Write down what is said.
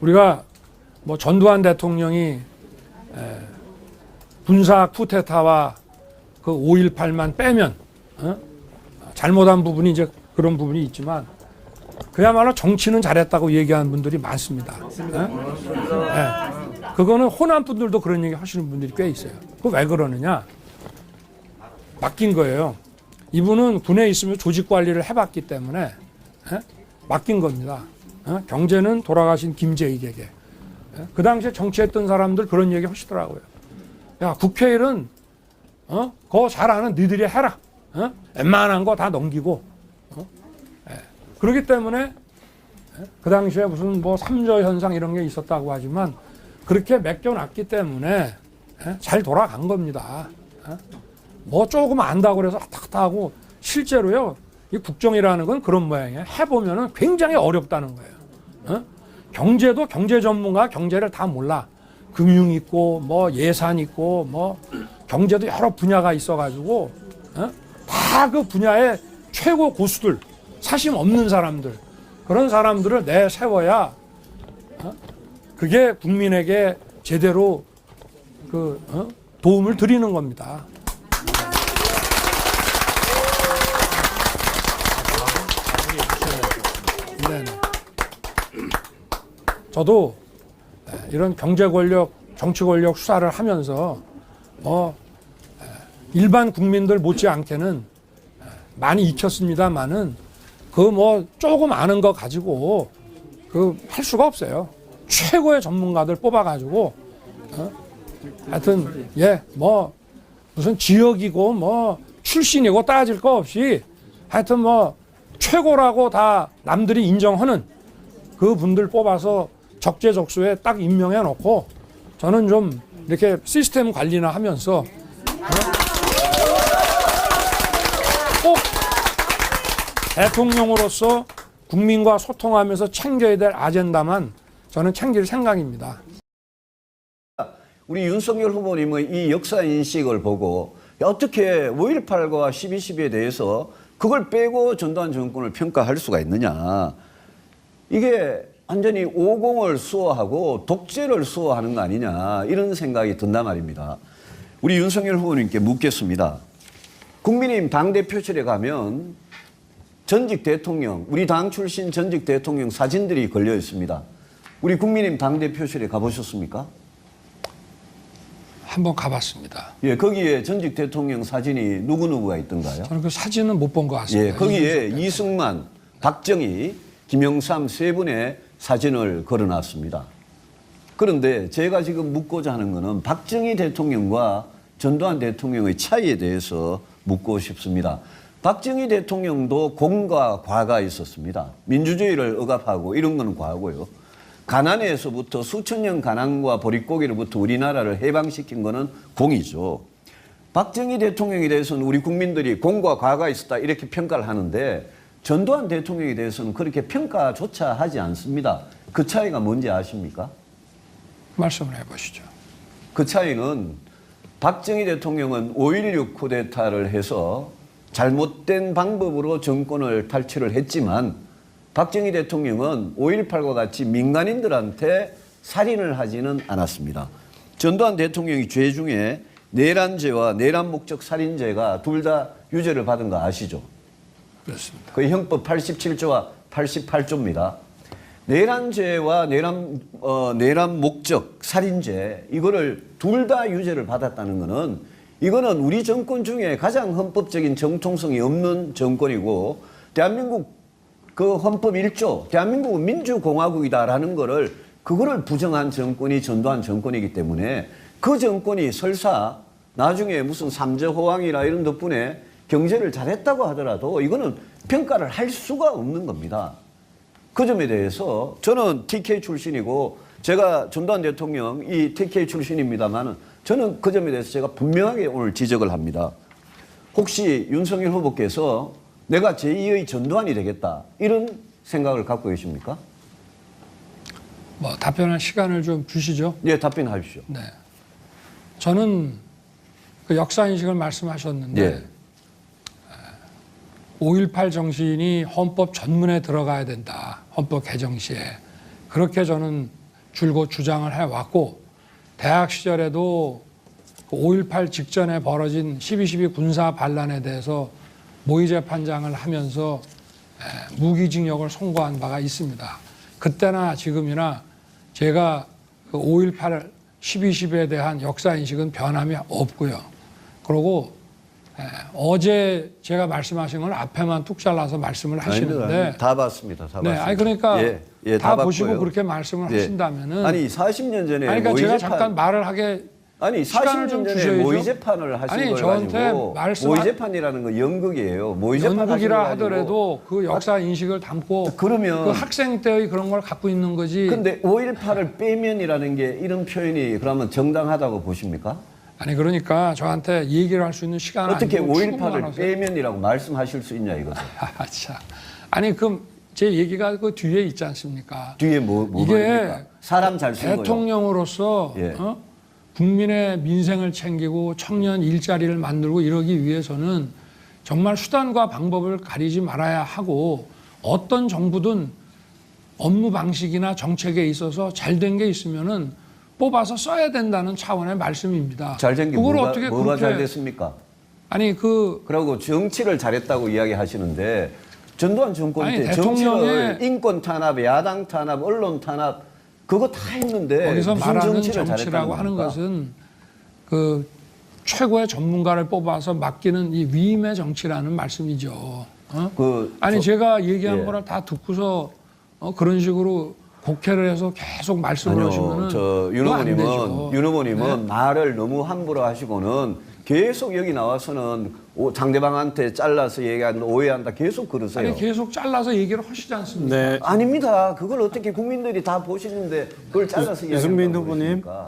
우리가 뭐 전두환 대통령이 에, 군사 쿠데타와 그 5.18만 빼면 어? 잘못한 부분이 이제 그런 부분이 있지만 그야말로 정치는 잘했다고 얘기하는 분들이 많습니다. 예? 예. 그거는 호남 분들도 그런 얘기 하시는 분들이 꽤 있어요. 그 왜 그러느냐? 맡긴 거예요. 이분은 군에 있으면 조직 관리를 해봤기 때문에 예? 맡긴 겁니다. 어? 경제는 돌아가신 김재익에게. 예? 그 당시에 정치했던 사람들 그런 얘기 하시더라고요. 야 국회일은 어? 그거 잘 아는 니들이 해라. 어? 웬만한 거 다 넘기고. 어? 예. 그렇기 때문에 예? 그 당시에 무슨 뭐 삼저 현상 이런 게 있었다고 하지만 그렇게 맡겨놨기 때문에 예? 잘 돌아간 겁니다. 예? 뭐 조금 안다고 그래서 탁탁 하고 실제로요 이 국정이라는 건 그런 모양이에요. 해보면은 굉장히 어렵다는 거예요. 어? 경제도 경제 전문가 경제를 다 몰라. 금융 있고 뭐 예산 있고 뭐 경제도 여러 분야가 있어가지고 어? 다그 분야의 최고 고수들 사심 없는 사람들 그런 사람들을 내세워야 어? 그게 국민에게 제대로 그 어? 도움을 드리는 겁니다. 네네. 저도 네, 이런 경제 권력, 정치 권력 수사를 하면서 뭐 에, 일반 국민들 못지않게는 에, 많이 익혔습니다만은 그 뭐 조금 아는 거 가지고 그 할 수가 없어요. 최고의 전문가들 뽑아가지고 어? 하여튼 예 뭐 무슨 지역이고 뭐 출신이고 따질 거 없이 하여튼 뭐 최고라고 다 남들이 인정하는 그 분들 뽑아서 적재적소에 딱 임명해 놓고 저는 좀 이렇게 시스템 관리나 하면서 어? 꼭 대통령으로서 국민과 소통하면서 챙겨야 될 아젠다만 저는 챙길 생각입니다. 우리 윤석열 후보님의 이 역사 인식을 보고 어떻게 5.18과 12.12에 대해서 그걸 빼고 전두환 정권을 평가할 수가 있느냐. 이게 완전히 오공을 수호하고 독재를 수호하는 거 아니냐. 이런 생각이 든단 말입니다. 우리 윤석열 후보님께 묻겠습니다. 국민의힘 당대표실에 가면 전직 대통령, 우리 당 출신 전직 대통령 사진들이 걸려 있습니다. 우리 국민의힘 당대표실에 가보셨습니까? 한번 가봤습니다. 예, 거기에 전직 대통령 사진이 누구누구가 있던가요? 저는 그 사진은 못 본 것 같습니다. 예, 거기에 이승만, 박정희, 김영삼 세 분의 사진을 걸어놨습니다. 그런데 제가 지금 묻고자 하는 것은 박정희 대통령과 전두환 대통령의 차이에 대해서 묻고 싶습니다. 박정희 대통령도 공과 과가 있었습니다. 민주주의를 억압하고 이런 건 과고요. 가난에서부터 수천 년 가난과 보릿고기로부터 우리나라를 해방시킨 거는 공이죠. 박정희 대통령에 대해서는 우리 국민들이 공과 과가 있었다 이렇게 평가를 하는데 전두환 대통령에 대해서는 그렇게 평가조차 하지 않습니다. 그 차이가 뭔지 아십니까? 말씀을 해보시죠. 그 차이는 박정희 대통령은 5.16 쿠데타를 해서 잘못된 방법으로 정권을 탈취를 했지만 박정희 대통령은 5.18과 같이 민간인들한테 살인을 하지는 않았습니다. 전두환 대통령이 죄 중에 내란죄와 내란 목적 살인죄가 둘 다 유죄를 받은 거 아시죠? 그렇습니다. 그 형법 87조와 88조입니다. 내란죄와 내란 어, 내란 목적 살인죄 이거를 둘 다 유죄를 받았다는 것은 이거는 우리 정권 중에 가장 헌법적인 정통성이 없는 정권이고 대한민국 그 헌법 1조 대한민국은 민주공화국이다라는 거를 그거를 부정한 정권이 전두환 정권이기 때문에 그 정권이 설사 나중에 무슨 삼저호황이나 이런 덕분에 경제를 잘했다고 하더라도 이거는 평가를 할 수가 없는 겁니다. 그 점에 대해서 저는 TK 출신이고 제가 전두환 대통령 이 TK 출신입니다만은 저는 그 점에 대해서 제가 분명하게 오늘 지적을 합니다. 혹시 윤석열 후보께서 내가 제2의 전두환이 되겠다 이런 생각을 갖고 계십니까? 뭐 답변할 시간을 좀 주시죠. 예, 답변하십시오. 네. 저는 그 역사 인식을 말씀하셨는데 예. 5.18 정신이 헌법 전문에 들어가야 된다. 헌법 개정 시에. 그렇게 저는 줄곧 주장을 해왔고 대학 시절에도 그5.18 직전에 벌어진 12.12 군사 반란에 대해서 모의 재 판장을 하면서 에, 무기징역을 선고한 바가 있습니다. 그때나 지금이나 제가 그5.18 12.12에 대한 역사 인식은 변함이 없고요. 그리고 에, 어제 제가 말씀하신 건 앞에만 뚝 잘라서 말씀을 하시는데 아닙니다. 다 봤습니다. 다 네, 봤습니다. 아니 그러니까 예, 예, 다, 다 보시고. 그렇게 말씀을 예. 하신다면은 아니 40년 전에 아니, 그러니까 제가 잠깐 말을 하게 아니 시간을 40년 좀 전에. 모의 재판을 하신 아니, 걸 저한테 가지고 말씀- 모의 재판이라는 건 연극이에요. 모의 재판 연극이라 걸 하더라도 그 역사 인식을 담고 그러면 그 학생 때의 그런 걸 갖고 있는 거지. 근데 5.18을 빼면이라는 게 이런 표현이 그러면 정당하다고 보십니까? 아니 그러니까 저한테 얘기를 할 수 있는 시간 어떻게 아니고 5.18을 빼면이라고 말씀하실 수 있냐 이거죠. 아, 참. 아니 그럼 제 얘기가 그 뒤에 있지 않습니까? 뒤에 뭐, 뭐 이게 말입니까? 사람 잘쓴 거요. 대통령으로서 예. 어? 국민의 민생을 챙기고 청년 일자리를 만들고 이러기 위해서는 정말 수단과 방법을 가리지 말아야 하고 어떤 정부든 업무 방식이나 정책에 있어서 잘 된 게 있으면은 뽑아서 써야 된다는 차원의 말씀입니다. 잘된 게 그걸 뭐가, 어떻게 뭐가 잘 됐습니까? 아니 그 그리고 정치를 잘했다고 이야기하시는데 전두환 정권 아니, 때 대통령의- 정치를 인권 탄압, 야당 탄압, 언론 탄압 그거 다 했는데 거기서 말하는 정치라고 하는? 것은 그 최고의 전문가를 뽑아서 맡기는 이 위임의 정치라는 말씀이죠. 어? 그 아니 저- 제가 얘기한 예. 거를 다 듣고서 어, 그런 식으로 곡해를 해서 계속 말씀을 하시면은 저윤 그거 안 후보님은 되죠. 윤 후보님은 네? 말을 너무 함부로 하시고는 계속 여기 나와서는 오- 상대방한테 잘라서 얘기한다, 오해한다 계속 그러세요. 아니 계속 잘라서 얘기를 하시지 않습니까? 네, 아닙니다. 그걸 어떻게 국민들이 다 보시는데 그걸 잘라서 이승민 이야기한다고 후보님. 그러십니까?